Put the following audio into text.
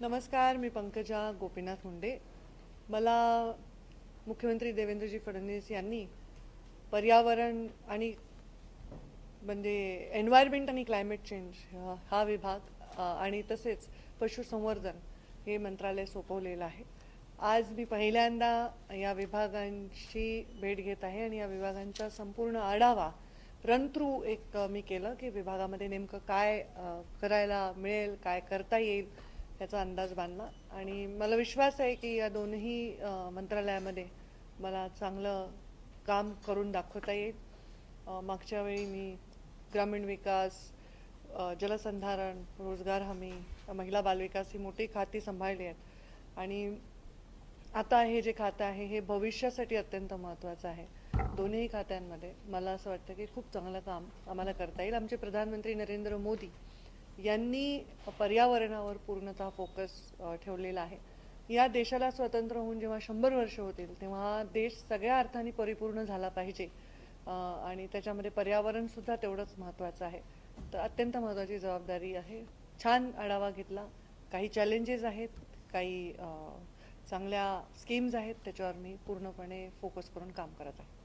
नमस्कार मी पंकजा गोपीनाथ मुंडे. मला मुख्यमंत्री देवेंद्रजी फडणवीस यांनी पर्यावरण आणि म्हणजे एन्व्हायरमेंट आणि क्लायमेट चेंज हा- विभाग आणि तसेच पशुसंवर्धन हे मंत्रालय सोपवलेलं आहे. आज मी पहिल्यांदा या विभागांची भेट घेत आहे आणि या विभागांचा संपूर्ण आढावा रन थ्रू एक मी केलं की विभागामध्ये नेमकं काय करायला मिळेल काय करता येईल याचा अंदाज बांधला. आणि मला विश्वास आहे की या दोन्ही मंत्रालयामध्ये मला चांगलं काम करून दाखवता येईल. मागच्या वेळी मी ग्रामीण विकास जलसंधारण रोजगार हमी महिला बालविकास ही मोठी खाती सांभाळली आहेत. आणि आता हे जे खातं आहे हे भविष्यासाठी अत्यंत महत्त्वाचं आहे. दोन्ही खात्यांमध्ये मला असं वाटतं की खूप चांगलं काम आम्हाला करता येईल. आमचे प्रधानमंत्री नरेंद्र मोदी यांनी पर्यावरणावर पूर्णतः फोकस ठेवलेला आहे. या देशाला स्वतंत्र होऊन जेव्हा शंभर वर्ष होतील तेव्हा देश सगळ्या अर्थाने परिपूर्ण झाला पाहिजे. आणि त्याच्यामध्ये पर्यावरणसुद्धा तेवढंच महत्त्वाचं आहे. तर अत्यंत महत्त्वाची जबाबदारी आहे. छान आढावा घेतला. काही चॅलेंजेस आहेत काही चांगल्या स्कीम्स आहेत त्याच्यावर मी पूर्णपणे फोकस करून काम करत आहे.